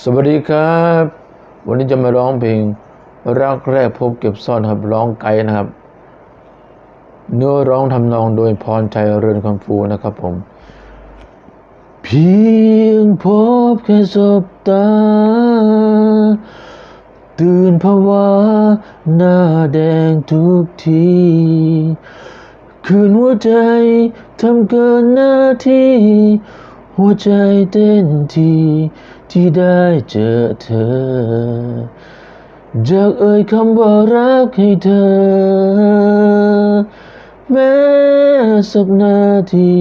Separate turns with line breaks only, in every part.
สวัสดีครับ วันนี้จะมาร้องเพลงรักแรกพบเก็บซ่อนครับร้องไกลนะครับ เนื้อร้องทำนองโดยพรชัยเรือนคำฟูนะครับผม เพียงพบแค่สบตา ตื่นภาวะหน้าแดงทุกทีคืนหัวใจทำเกินหน้าที่ หัวใจเต้นที ที่ได้เจอเธอจากเอ่ยคำว่ารักให้เธอ แม้สักนาที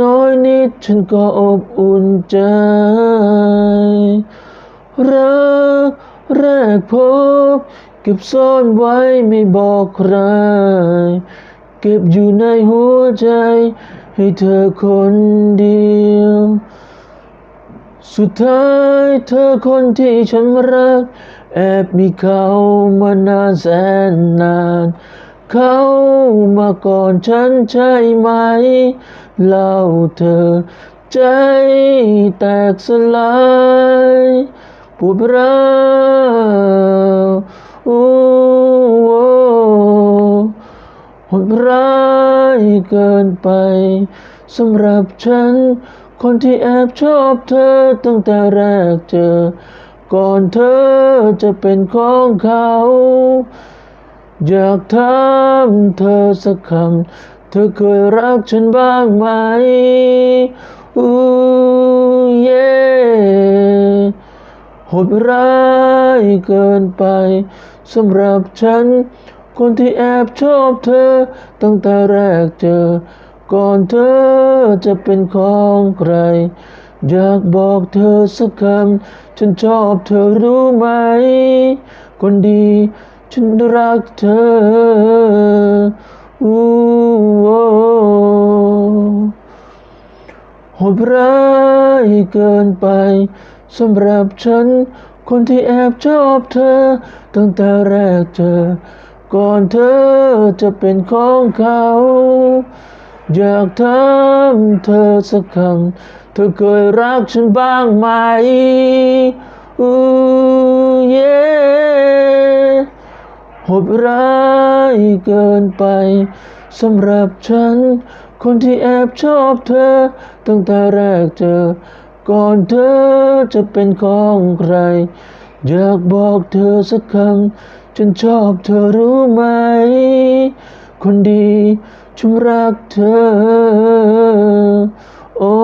น้อยนิดฉันก็อบอุ่นใจ รักแรกพบ เก็บซ่อนไว้ไม่บอกใคร เก็บอยู่ในหัวใจ ให้เธอคนเดียว สุดท้ายเธอคนที่ฉันรัก แอบมีเขามานานแสนนาน เขามาก่อนฉันใช่ไหม เล่าเธอ ใจแตกสลายปวดร้าวโอ้โอ้โหดร้ายเกินไปสำหรับฉัน คนที่แอบชอบเธอตั้งแต่แรกเจอ ก่อนเธอจะเป็นของเขา อยากถามเธอสักคำ เธอเคยรักฉันบ้างไหม อู้เย่โหดร้ายเกินไปสำหรับฉัน คนที่แอบชอบเธอตั้งแต่แรกเจอ ก่อนเธอจะเป็นของใคร อยากบอกเธอสักคำ ฉันชอบเธอรู้ไหม คนดี ฉันรักเธออู้โอ้โหดร้ายเกินไปสำหรับฉัน คนที่แอบชอบเธอ ตั้งแต่แรกเจอ ก่อนเธอจะเป็นของเขา อยากถามเธอสักคำเธอเคยรักฉันบ้างไหมอู้เย่หดร้ายเกินไปสำหรับฉัน คนที่แอบชอบเธอ ตั้งแต่แรกเจอ ก่อนเธอจะเป็นของใคร อยากบอกเธอสักคำฉันชอบเธอรู้ไหม คนดีฉันรักเธอ โอ้